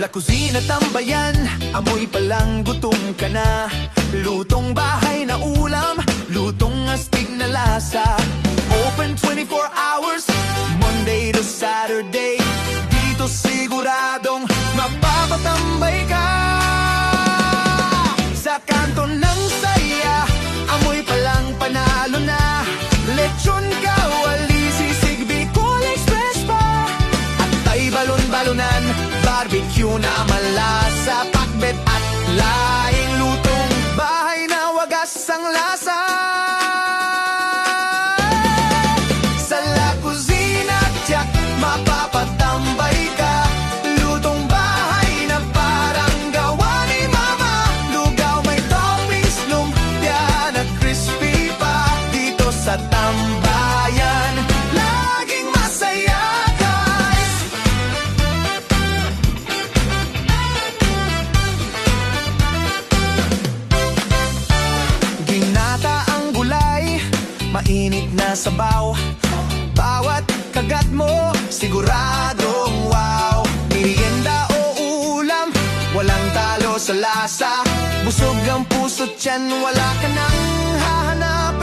La Cucina Tambayan Amoy palang gutom ka na. Lutong bahay na ulam Lutong astig na lasa mainit na sabaw. Bawat kagat mo, siguradong wow. Merienda o ulam, walang talo sa lasa. Busog ang puso't yan, wala ka nang hahanap